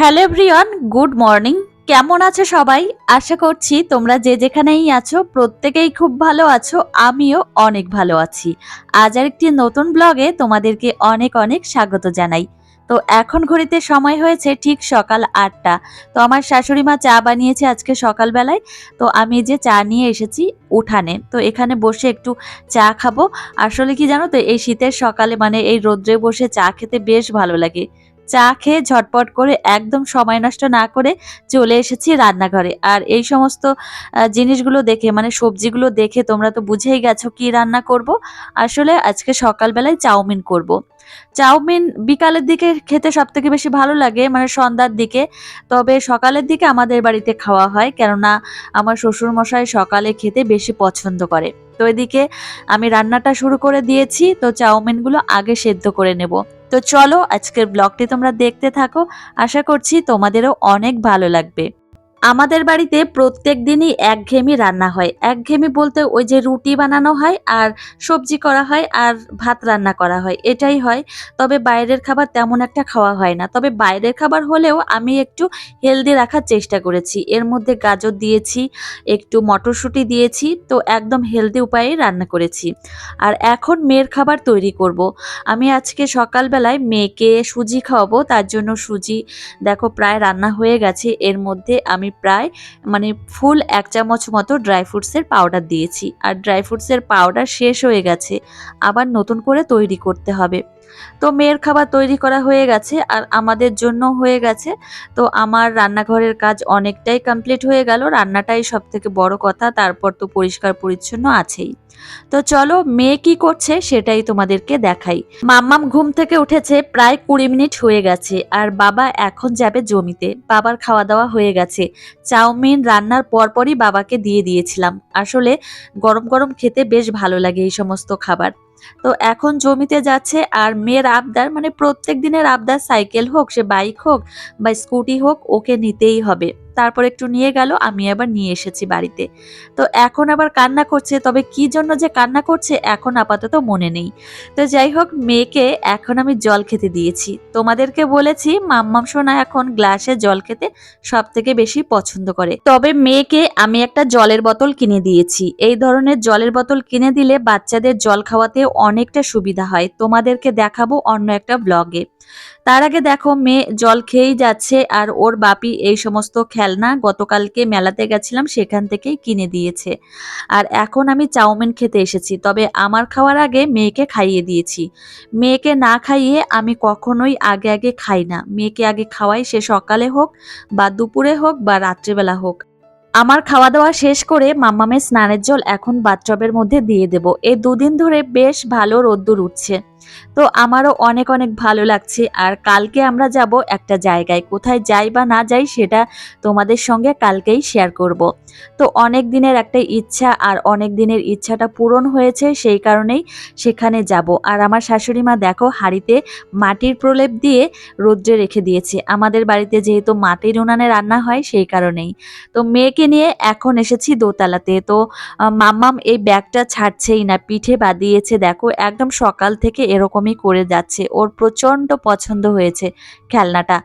Hello everyone, good morning. কেমন আছো সবাই? আশা করছি তোমরা যে যেখানেই আছো, প্রত্যেকেই খুব ভালো আছো, আমিও অনেক ভালো আছি। আজ আর একটি নতুন ব্লগে তোমাদেরকে অনেক অনেক স্বাগত জানাই। তো এখন ঘড়িতে সময় হয়েছে ঠিক সকাল আটটা। তো আমার শাশুড়ি মা চা বানিয়েছে আজকে সকালবেলায়। তো আমি যে চা নিয়ে এসেছি উঠানে। তো এখানে বসে একটু চা খাব। আসলে কি জানো তো, এই শীতের সকালে মানে এই রোদ্রে বসে চা খেতে বেশ ভালো লাগে। চা খেয়ে ঝটপট করে একদম সময় নষ্ট না করে চলে এসেছি রান্নাঘরে আর এই সমস্ত জিনিসগুলো দেখে মানে সবজিগুলো দেখে তোমরা তো বুঝেই গেছো কি রান্না করব আসলে আজকে সকালবেলায় চাউমিন করব। চাউমিন বিকালের দিকে খেতে সব থেকে বেশি ভালো লাগে মানে সন্ধ্যার দিকে। তবে সকালের দিকে আমাদের বাড়িতে খাওয়া হয়, কেননা আমার শ্বশুর মশাই সকালে খেতে বেশি পছন্দ করে। তো এদিকে আমি রান্নাটা শুরু করে দিয়েছি, তো চাউমিনগুলো আগে সেদ্ধ করে নেব। তো চলো আজকের ব্লগটি তোমরা দেখতে থাকো। আশা করছি তোমাদেরও অনেক ভালো লাগবে। আমাদের বাড়িতে প্রত্যেক দিনই একঘেয়েমি রান্না হয়। একঘেয়েমি বলতে ওই যে রুটি বানানো হয় আর সবজি করা হয় আর ভাত রান্না করা হয়। এটাই হয়। তবে বাইরের খাবার তেমন একটা খাওয়া হয় না। তবে বাইরের খাবার হলেও আমি একটু হেলদি রাখার চেষ্টা করেছি। এর মধ্যে গাজর দিয়েছি, একটু মটরশুঁটি দিয়েছি, তো একদম হেলদি উপায়ে রান্না করেছি। আর এখন মেয়ের খাবার তৈরি করব। আমি আজকে সকালবেলায় মেয়েকে সুজি খাওয়াবো। তার জন্য সুজি দেখো প্রায় রান্না হয়ে গেছে। এর মধ্যে আমি প্রায় মানে ফুল এক চামচ মতো ড্রাই ফ্রুটসের পাউডার দিয়েছি। আর ড্রাই ফ্রুটসের পাউডার শেষ হয়ে গেছে। আবার নতুন করে তৈরি করতে হবে। তো মেয়ের খাবার তৈরি করা হয়ে গেছে আর আমাদের জন্য হয়ে গেছে। তো আমার রান্নাঘরের কাজ অনেকটাই কমপ্লিট হয়ে গেল। রান্নাটাই সব থেকে বড় কথা, তারপর তো পরিষ্কার পরিচ্ছন্ন আছেই। তো চলো মেয়ে কি করছে সেটাই তোমাদেরকে দেখাই। মাম্মাম ঘুম থেকে উঠেছে, প্রায় কুড়ি মিনিট হয়ে গেছে আর বাবা এখন যাবে জমিতে। বাবার খাওয়া দাওয়া হয়ে গেছে। চাউমিন রান্নার পরপরই বাবাকে দিয়ে দিয়েছিলাম। আসলে গরম গরম খেতে বেশ ভালো লাগে এই সমস্ত খাবার। তো এখন জমিতে যাচ্ছে আর মেয়ের আবদার মানে প্রত্যেক দিনের আবদার, সাইকেল হোক, সে বাইক হোক বা স্কুটি হোক, ওকে নিতেই হবে। তারপর একটু নিয়ে গেল, আমি আবার নিয়ে এসেছি বাড়িতে। তো এখন আবার কান্না করছে, তবে কি জন্য যে কান্না করছে এখন আপাতত মনে নেই। তো যাই হোক, মেয়েকে এখন আমি জল খেতে দিয়েছি। তোমাদেরকে বলেছি, মাম্মাম সোনা এখন গ্লাসে জল খেতে সব থেকে বেশি পছন্দ করে। তবে মেয়েকে আমি একটা জলের বোতল কিনে দিয়েছি। এই ধরনের জলের বোতল কিনে দিলে বাচ্চাদের জল খাওয়াতে অনেকটা সুবিধা হয়। তোমাদেরকে দেখাবো অন্য একটা ব্লগে। তার আগে দেখো, মেয়ে জল খেয়েই যাচ্ছে আর ওর বাপি এই সমস্ত খেলনা গতকালকে মেলাতে গেছিলাম, সেখান থেকেই কিনে দিয়েছে। আর এখন আমি চাউমিন খেতে এসেছি, তবে আমার খাওয়ার আগে মেয়েকে খাইয়ে দিয়েছি। মেয়েকে না খাইয়ে আমি কখনোই আগে আগে খাই না। মেয়েকে আগে খাওয়াই সে সকালে হোক বা দুপুরে হোক বা রাত্রেবেলা হোক। আমার খাওয়া দাওয়া শেষ করে মাম্মামের স্নানের জল এখন বাথটবের মধ্যে দিয়ে দেব। এই দুদিন ধরে বেশ ভালো রোদ্দুর উঠছে। তো আমারও অনেক অনেক ভালো লাগছে। আর কালকে আমরা যাব একটা জায়গায়। কোথায় যাই বা না যাই সেটা তোমাদের সঙ্গে কালকেই শেয়ার করব। তো অনেক দিনের একটা ইচ্ছা আর অনেক দিনের ইচ্ছাটা পূরণ হয়েছে সেই কারণেই সেখানে যাব। আর আমার শাশুড়ি মা দেখো হাঁড়িতে মাটির প্রলেপ দিয়ে রোদ্রে রেখে দিয়েছে। আমাদের বাড়িতে যেহেতু মাটির উনানে রান্না হয় সেই কারণেই। তো মেয়েকে নিয়ে এখন এসেছি দোতলাতে। তো মাম্মাম এই ব্যাগটা ছাড়ছেই না। পিঠে বাঁধিয়েছে। দেখো, একদম সকাল থেকে এরকমই করে যাচ্ছে। ওর প্রচণ্ড পছন্দ হয়েছে খেলনাটা।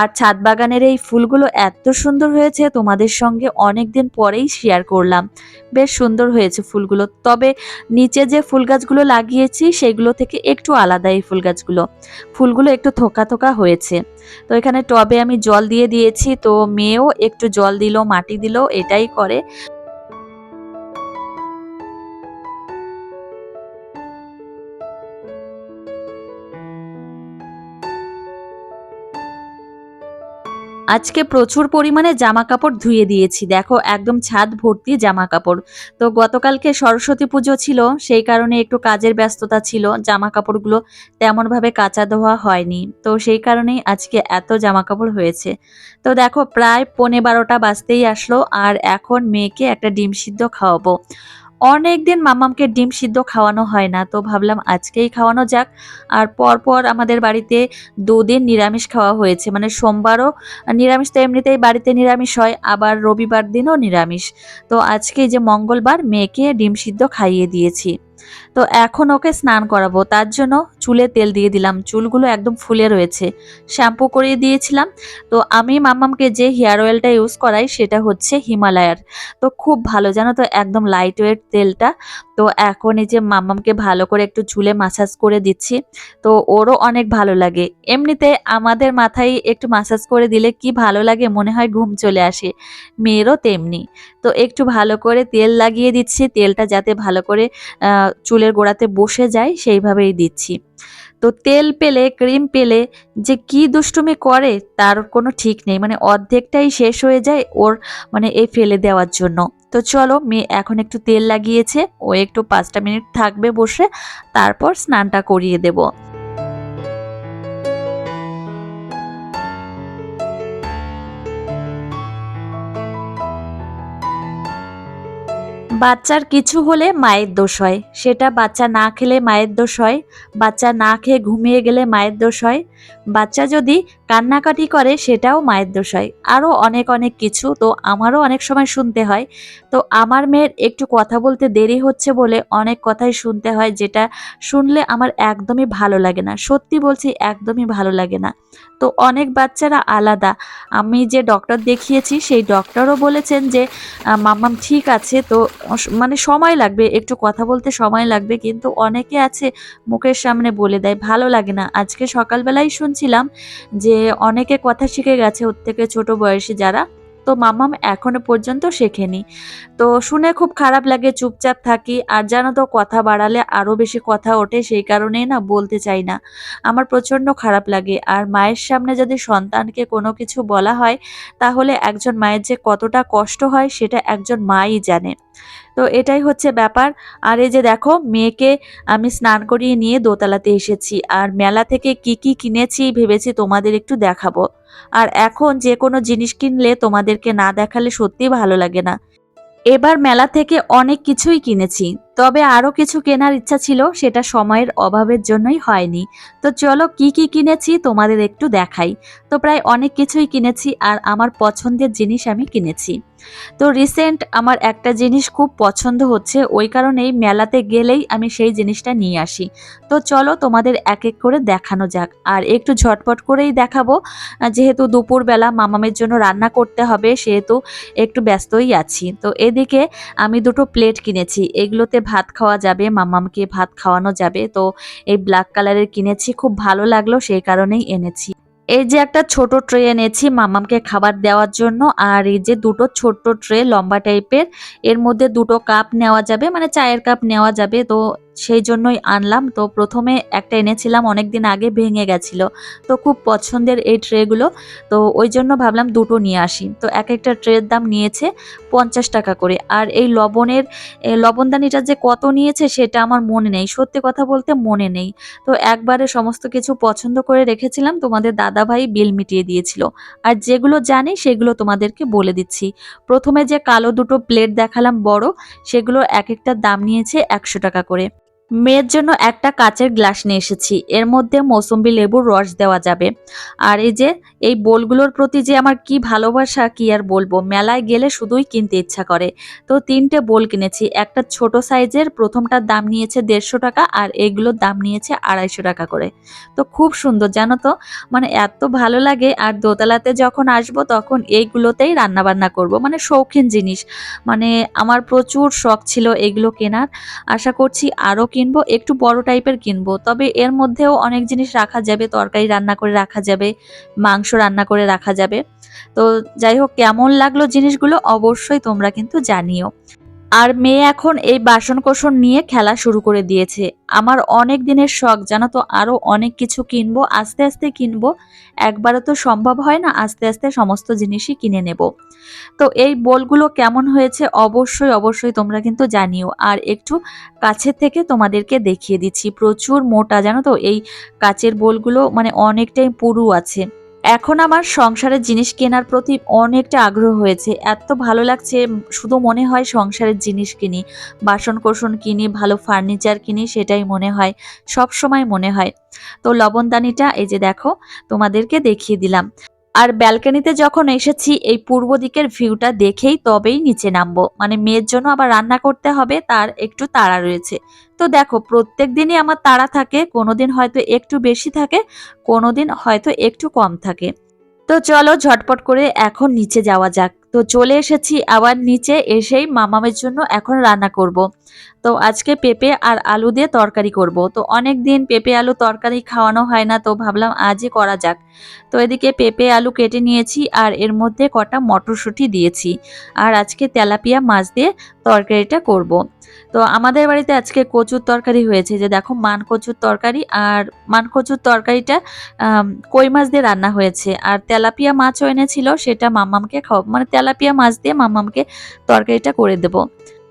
আর ছাদ বাগানের এই ফুলগুলো এত সুন্দর হয়েছে, তোমাদের সঙ্গে অনেক দিন পরেই শেয়ার করলাম। বেশ সুন্দর হয়েছে ফুলগুলো। তবে নিচে যে ফুল গাছগুলো লাগিয়েছি, সেগুলো থেকে একটু আলাদা এই ফুল গাছগুলো। ফুলগুলো একটু থোকা থোকা হয়েছে। তো এখানে টবে আমি জল দিয়ে দিয়েছি, তো মেয়েও একটু জল দিল, মাটি দিল, এটাই করে। আজকে প্রচুর পরিমাণে জামা কাপড় ধুয়ে দিয়েছি। দেখো, একদম ছাদ ভর্তি জামা কাপড় তো গতকালকে সরস্বতী পুজো ছিল, সেই কারণে একটু কাজের ব্যস্ততা ছিল জামা কাপড়গুলো তেমনভাবে কাঁচা ধোয়া হয়নি। তো সেই কারণেই আজকে এত জামা কাপড় হয়েছে। তো দেখো, প্রায় পৌনে বারোটা বাজতেই আসলো, আর এখন মেয়েকে একটা ডিম সিদ্ধ খাওয়াবো। অনেক দিন মামামকে ডিম সিদ্ধ খাওয়ানো হয় না, তো ভাবলাম আজকেই খাওয়ানো যাক। আর পরপর আমাদের বাড়িতে দুদিন নিরামিষ খাওয়া হয়েছে মানে সোমবারও নিরামিষ, তো এমনিতেই বাড়িতে নিরামিষ হয়, আবার রবিবার দিনও নিরামিষ। তো আজকে যে মঙ্গলবার, মেয়েকে ডিম সিদ্ধ খাইয়ে দিয়েছি। তো এখন ওকে স্নান করাবো। তার জন্য চুলে তেল দিয়ে দিলাম। চুলগুলো একদম ফুলে রয়েছে। শ্যাম্পু করিয়ে দিয়েছিলাম। তো আমি মাম্মামকে যে হেয়ার অয়েলটা ইউজ করাই সেটা হচ্ছে হিমালয়ার। তো খুব ভালো, জানো তো, একদম লাইট ওয়েট তেলটা। তো এখন এই যে মাম্মামকে ভালো করে একটু চুলে মাসাজ করে দিচ্ছি। তো ওরও অনেক ভালো লাগে। এমনিতে আমাদের মাথায় একটু মাসাজ করে দিলে কি ভালো লাগে মনে হয় ঘুম চলে আসে। মেয়েরও তেমনি। তো একটু ভালো করে তেল লাগিয়ে দিচ্ছি। তেলটা যাতে ভালো করে চুলের গোড়াতে বসে যায়, সেইভাবেই দিচ্ছি। তো তেল পেলে, ক্রিম পেলে যে কি দুষ্টুমি করে, তার কোনো ঠিক নেই। মানে অর্ধেকটাই শেষ হয়ে যায় ওর মানে এই ফেলে দেওয়ার জন্য। তো চলো, মেয়ে এখন একটু তেল লাগিয়েছে, ও একটু পাঁচটা মিনিট থাকবে বসে, তারপর স্নানটা করিয়ে দেবো। বাচ্চার কিছু হলে মায়ের দোষ হয়। সেটা বাচ্চা না খেলে মায়ের দোষ হয়, বাচ্চা না খেয়ে ঘুমিয়ে গেলে মায়ের দোষ হয়। বাচ্চা যদি কান্নাকাটি করে, সেটাও মায়ের দোষ হয়। আরও অনেক অনেক কিছু, তো আমারও অনেক সময় শুনতে হয়। তো আমার মেয়ের একটু কথা বলতে দেরি হচ্ছে বলে অনেক কথাই শুনতে হয়, যেটা শুনলে আমার একদমই ভালো লাগে না। সত্যি বলছি, একদমই ভালো লাগে না। তো অনেক বাচ্চারা আলাদা। আমি যে ডক্টর দেখিয়েছি, সেই ডক্টরও বলেছেন যে মাম্মাম ঠিক আছে, তো মানে সময় লাগবে, একটু কথা বলতে সময় লাগবে, কিন্তু অনেকে আছে মুখের সামনে বলে দেয়, ভালো লাগে না। আজকে সকালবেলাই শুনছিলাম যে অনেকে কথা শিখে গেছে ওর থেকে ছোট বয়সী যারা, তো মাম্মাম এখনও পর্যন্ত শেখেনি। তো শুনে খুব খারাপ লাগে, চুপচাপ থাকি, আর জানো তো কথা বাড়ালে আরও বেশি কথা ওঠে, সেই কারণেই না বলতে চাই না। আমার প্রচণ্ড খারাপ লাগে, আর মায়ের সামনে যদি সন্তানকে কোনো কিছু বলা হয়, তাহলে একজন মায়ের যে কতটা কষ্ট হয়, সেটা একজন মাই জানে। তো এটাই হচ্ছে ব্যাপার। আর এই যে দেখো, মেয়েকে আমি স্নান করিয়ে নিয়ে দোতলাতে এসেছি। আর মেলা থেকে কি কি কিনেছি ভেবেছি তোমাদের একটু দেখাবো। আর এখন যে কোনো জিনিস কিনলে তোমাদেরকে না দেখালে সত্যি ভালো লাগে না। এবার মেলা থেকে অনেক কিছুই কিনেছি। তবে আরও কিছু কেনার ইচ্ছা ছিল, সেটা সময়ের অভাবের জন্যই হয়নি। তো চলো কি কি কিনেছি তোমাদের একটু দেখাই। তো প্রায় অনেক কিছুই কিনেছি আর আমার পছন্দের জিনিস আমি কিনেছি। তো রিসেন্ট আমার একটা জিনিস খুব পছন্দ হচ্ছে, ওই কারণেই মেলাতে গেলেই আমি সেই জিনিসটা নিয়ে আসি। তো চলো তোমাদের এক এক করে দেখানো যাক আর একটু ঝটপট করেই দেখাবো। যেহেতু দুপুরবেলা মামামের জন্য রান্না করতে হবে, সেহেতু একটু ব্যস্তই আছি। তো এদিকে আমি দুটো প্লেট কিনেছি, এগুলোতে ভাত খাওয়া যাবে, মামামকে ভাত খাওয়ানো যাবে। তো এই ব্ল্যাক কালারের কিনেছি, খুব ভালো লাগল, সেই কারণেই এনেছি। এই যে একটা ছোট ট্রে এনেছি মামামকে খাবার দেওয়ার জন্য, আর এই যে দুটো ছোট্ট ট্রে লম্বা টাইপের এর মধ্যে দুটো কাপ নেওয়া যাবে মানে চায়ের কাপ নেওয়া যাবে। তো সেই জন্যই আনলাম। তো প্রথমে একটা এনেছিলাম অনেক দিন আগে ভেঙে গেছিল। তো খুব পছন্দের এই ট্রেগুলো। তো ওই জন্য ভাবলাম দুটো নিয়ে আসি। তো এক একটা ট্রের দাম নিয়েছে পঞ্চাশ টাকা করে। আর এই লবণের লবণদানিটা যে কত নিয়েছে সেটা আমার মনে নেই। সত্যি কথা বলতে মনে নেই। তো একবারে সমস্ত কিছু পছন্দ করে রেখেছিলাম। তোমাদের দাদাভাই বিল মিটিয়ে দিয়েছিল। আর যেগুলো জানি সেগুলো তোমাদেরকে বলে দিচ্ছি। প্রথমে যে কালো দুটো প্লেট দেখালাম বড়, সেগুলো এক একটার দাম নিয়েছে একশো টাকা করে। মেয়ের জন্য একটা কাচের গ্লাস নিয়ে এসেছি। এর মধ্যে মৌসুম্বি লেবুর রস দেওয়া যাবে। আর এই যে এই বোলগুলোর প্রতি যে আমার কি ভালোবাসা, কি আর বলব? মেলায় গেলে শুধুই কিনতে ইচ্ছা করে। তো তিনটে বোল কিনেছি। একটা ছোট সাইজের, প্রথমটার দাম নিয়েছে দেড়শো টাকা আর এগুলোর দাম নিয়েছে আড়াইশো টাকা করে। তো খুব সুন্দর, জানো তো? মানে এত ভালো লাগে আর দোতলাতে যখন আসব তখন এইগুলোতেই রান্না বান্না করব। মানে শৌখিন জিনিস। মানে আমার প্রচুর শখ ছিল এগুলো কেনার। আশা করছি আরও কিনবো, একটু বড় টাইপের কিনবো। তবে এর মধ্যেও অনেক জিনিস রাখা যাবে, তরকারি রান্না করে রাখা যাবে, মাংস রান্না করে রাখা যাবে। তো যাই হোক, কেমন লাগল জিনিসগুলো অবশ্যই তোমরা কিন্তু জানিও। আর মেয়ে এখন এই বাসন কোসন নিয়ে খেলা শুরু করে দিয়েছে। আমার অনেক দিনের শখ, জানো তো আরও অনেক কিছু কিনবো, আস্তে আস্তে কিনবো। একবারে তো সম্ভব হয় না, আস্তে আস্তে সমস্ত জিনিসই কিনে নেব। তো এই বোলগুলো কেমন হয়েছে অবশ্যই অবশ্যই তোমরা কিন্তু জানিও। আর একটু কাছের থেকে তোমাদেরকে দেখিয়ে দিচ্ছি। প্রচুর মোটা, জানো তো, এই কাচের বোলগুলো মানে অনেকটাই পুরু আছে। এখন আমার সংসারের জিনিস কেনার প্রতি অনেকটা আগ্রহ হয়েছে। এত ভালো লাগছে, শুধু মনে হয় সংসারের জিনিস কিনি বাসন কোসন কিনি, ভালো ফার্নিচার কিনি, সেটাই মনে হয় সব সময় মনে হয়। তো লবণদানিটা এই যে দেখো, তোমাদেরকে দেখিয়ে দিলাম। আর ব্যালকানিতে যখন এসেছি, এই পূর্ব দিকের ভিউটা দেখেই তবেই নিচে নামবো। মানে মেয়ের জন্য আবার রান্না করতে হবে, তার একটু তাড়া রয়েছে। তো দেখো, প্রত্যেক দিনই আমার তাড়া থাকে, কোনোদিন হয়তো একটু বেশি থাকে, কোনোদিন হয়তো একটু কম থাকে। তো চলো ঝটপট করে এখন নিচে যাওয়া যাক। তো চলে এসেছি আবার নিচে এসেই মামামের জন্য এখন রান্না করব। তো আজকে পেঁপে আর আলু দিয়ে তরকারি করব। তো অনেক দিন পেঁপে আলু তরকারি খাওয়ানো হয় না, তো ভাবলাম আজই করা যাক। তো এদিকে পেঁপে আলু কেটে নিয়েছি আর এর মধ্যে কটা মটরশুঁটি দিয়েছি। আর আজকে তেলাপিয়া মাছ দিয়ে তরকারিটা করব। তো আমাদের বাড়িতে আজকে কচুর তরকারি হয়েছে। যে দেখো মান কচুর তরকারি আর মান কচুর তরকারিটা কই মাছ দিয়ে রান্না হয়েছে। আর তেলাপিয়া মাছও এনেছিল, সেটা মামামকে খাওয়া মানে তেলাপিয়া মাছ দিয়ে মাম্মামকে তরকারিটা করে দেব।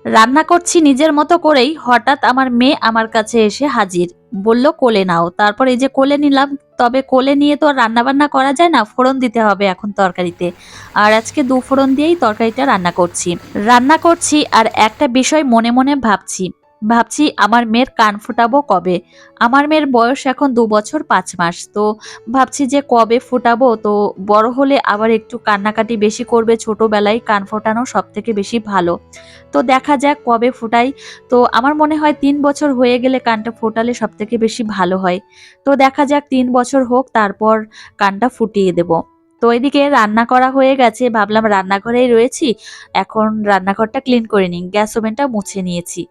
রান্না করছি নিজের মতো করেই হঠাৎ আমার মেয়ে আমার কাছে এসে হাজির। বলল, কোলে নাও। তারপর এই যে কোলে নিলাম, তবে কোলে নিয়ে তো রান্না বান্না করা যায় না, ফোড়ন দিতে হবে এখন তরকারিতে। আর আজকে দু ফোড়ন দিয়েই তরকারিটা রান্না করছি। রান্না করছি আর একটা বিষয় মনে মনে ভাবছি। ভাবছি আমার মেয়ের কান ফুটাবো কবে? আমার মেয়ের বয়স এখন দু বছর পাঁচ মাস, তো ভাবছি যে কবে ফুটাবো? তো বড় হলে আবার একটু কান্নাকাটি বেশি করবে ছোটোবেলায় কান ফোটানো সব থেকে বেশি ভালো। তো দেখা যাক কবে ফুটাই। তো আমার মনে হয় তিন বছর হয়ে গেলে কানটা ফোটালে সব থেকে বেশি ভালো হয়। তো দেখা যাক তিন বছর হোক, তারপর কানটা ফুটিয়ে দেব। তো এদিকে রান্না করা হয়ে গেছে, ভাবলাম রান্নাঘরেই রয়েছি। এখন রান্নাঘরটা ক্লিন করে নিই, গ্যাস ওভেনটা মুছে নিয়েছি।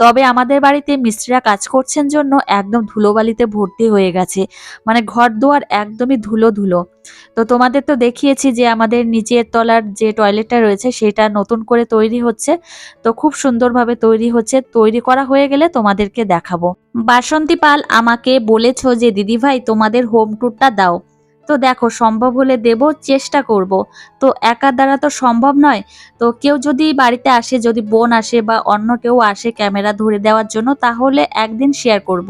তবে আমাদের বাড়িতে মিস্ত্রিরা কাজ করছেন জন্য একদম ধুলোবালিতে ভর্তি হয়ে গেছে। মানে ঘর দুয়ার একদমই ধুলো ধুলো। তো তোমাদের তো দেখিয়েছি যে আমাদের নিচের তলার যে টয়লেটটা রয়েছে, সেটা নতুন করে তৈরি হচ্ছে। তো খুব সুন্দরভাবে তৈরি হচ্ছে। তৈরি করা হয়ে গেলে তোমাদেরকে দেখাবো। বাসন্তী পাল আমাকে বলেছ যে, দিদিভাই, তোমাদের হোম ট্যুরটা দাও। তো দেখো, সম্ভব হলে দেব, চেষ্টা করব। তো একা দ্বারা তো সম্ভব নয়। তো কেউ যদি বাড়িতে আসে, যদি বোন আসে বা অন্য কেউ আসে ক্যামেরা ধরে দেওয়ার জন্য, তাহলে একদিন শেয়ার করব।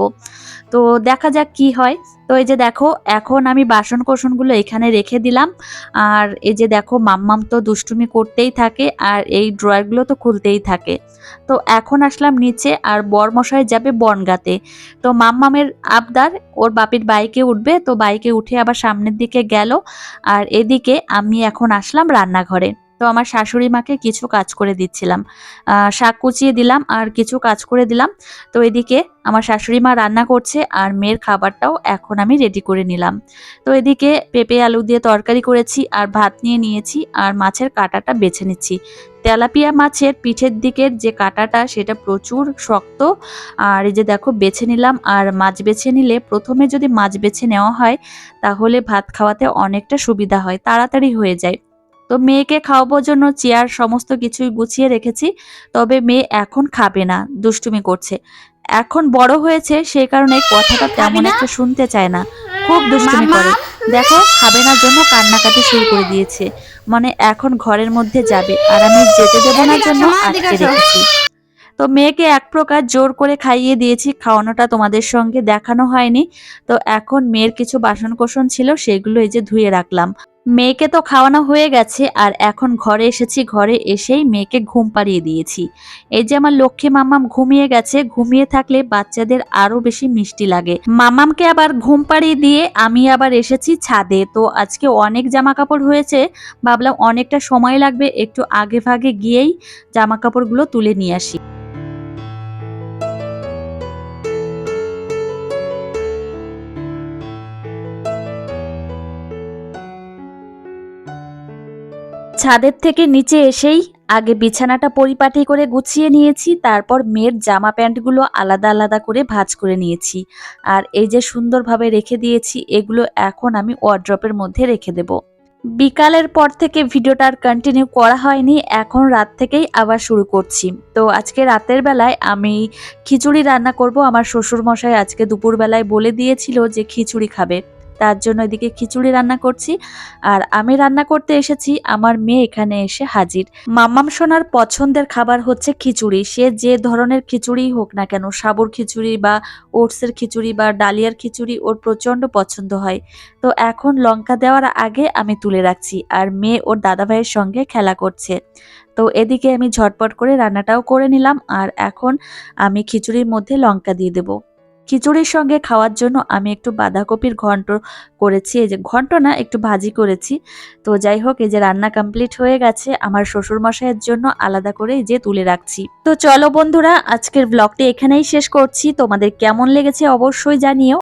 তো দেখা যাক কি হয়। তো এই যে দেখো, এখন আমি বাসন কোসনগুলো এখানে রেখে দিলাম। আর এই যে দেখো, মাম্মাম তো দুষ্টুমি করতেই থাকে আর এই ড্রয়ারগুলো তো খুলতেই থাকে। তো এখন আসলাম নিচে আর বরমশাই যাবে বনগাতে। তো মাম্মামের আবদার, ওর বাপির বাইকে উঠবে। তো বাইকে উঠে আবার সামনের দিকে গেল। আর এদিকে আমি এখন আসলাম রান্নাঘরে। তো আমার শাশুড়ি মাকে কিছু কাজ করে দিচ্ছিলাম। শাক কুচিয়ে দিলাম আর কিছু কাজ করে দিলাম। তো এদিকে আমার শাশুড়ি মা রান্না করছে আর মেয়ের খাবারটাও এখন আমি রেডি করে নিলাম। তো এদিকে পেঁপে, আলু দিয়ে তরকারি করেছি আর ভাত নিয়ে নিয়েছি আর মাছের কাঁটাটা বেছে নিচ্ছি। তেলাপিয়া মাছের পিঠের দিকের যে কাঁটাটা সেটা প্রচুর শক্ত। আর এই যে দেখো বেছে নিলাম আর মাছ বেছে নিলে প্রথমে যদি মাছ বেছে নেওয়া হয় তাহলে ভাত খাওয়াতে অনেকটা সুবিধা হয়, তাড়াতাড়ি হয়ে যায়। তো মেয়েকে খাওয়াবোর জন্য চেয়ার সমস্ত কিছুই গুছিয়ে রেখেছি তবে মেয়ে এখন খাবে না দুষ্টুমি করছে। এখন বড় হয়েছে সেই কারণে কথাটা তেমন একটা শুনতে চায় না। খুব দুষ্টুমি করে। দেখো খাবে না জন্য কান্নাকাটি শুরু করে দিয়েছে। মানে এখন ঘরের মধ্যে যাবে আর আমি যেতে দেবো না জন্য আটকে রেখেছি। তো মেয়েকে এক প্রকার জোর করে খাইয়ে দিয়েছি খাওয়ানোটা তোমাদের সঙ্গে দেখানো হয়নি। তো এখন মেয়ের কিছু বাসন কোসন ছিল সেগুলো এই যে ধুয়ে রাখলাম। মেয়েকে তো খাওয়ানো হয়ে গেছে, আর এখন ঘরে এসেছি, ঘরে এসেই মেয়েকে ঘুম পাড়িয়ে দিয়েছি। এই যে আমার লক্ষ্মী মামাম ঘুমিয়ে গেছে, ঘুমিয়ে থাকলে বাচ্চাদের আরও বেশি মিষ্টি লাগে। মামামকে আবার ঘুম পাড়িয়ে দিয়ে আমি আবার এসেছি ছাদে। তো আজকে অনেক জামা কাপড় হয়েছে, ভাবলাম অনেকটা সময় লাগবে, একটু আগে ভাগে গিয়েই জামা কাপড়গুলো তুলে নিয়ে আসি। ছাদের থেকে নিচে এসেই আগে বিছানাটা পরিপাটি করে গুছিয়ে নিয়েছি, তারপর মেয়ের জামা প্যান্টগুলো আলাদা আলাদা করে ভাজ করে নিয়েছি। আর এই যে সুন্দরভাবে রেখে দিয়েছি, এগুলো এখন আমি ওয়ার্ড্রপের মধ্যে রেখে দেব। বিকালের পর থেকে ভিডিওটা আর কন্টিনিউ করা হয়নি, এখন রাত থেকেই আবার শুরু করছি। তো আজকে রাতের বেলায় আমি খিচুড়ি রান্না করব, আমার শ্বশুর মশাই আজকে দুপুরবেলায় বলে দিয়েছিল যে খিচুড়ি খাবে। তার জন্য এদিকে খিচুড়ি রান্না করছি। আর আমি রান্না করতে এসেছি, আমার মেয়ে এখানে এসে হাজির। মাম্মাম সোনার পছন্দের খাবার হচ্ছে খিচুড়ি। সে যে ধরনের খিচুড়ি হোক না কেন, সাবুর খিচুড়ি বা ওটসের খিচুড়ি বা ডালিয়ার খিচুড়ি ওর প্রচণ্ড পছন্দ হয়। তো এখন লঙ্কা দেওয়ার আগে আমি তুলে রাখছি আর মেয়ে ওর দাদাভাইয়ের সঙ্গে খেলা করছে। তো এদিকে আমি ঝটপট করে রান্নাটাও করে নিলাম আর এখন আমি খিচুড়ির মধ্যে লঙ্কা দিয়ে দেব। খিচুড়ির সঙ্গে খাওয়ার জন্য আমি একটু বাঁধাকপির ঘন্ট করেছি, এই যে ঘন্ট না, একটু ভাজি করেছি। তো যাই হোক, এই যে রান্না কমপ্লিট হয়ে গেছে, আমার শ্বশুর মশাইয়ের জন্য আলাদা করে যে তুলে রাখছি। তো চলো বন্ধুরা, আজকের ব্লগটি এখানেই শেষ করছি। তোমাদের কেমন লেগেছে অবশ্যই জানিও।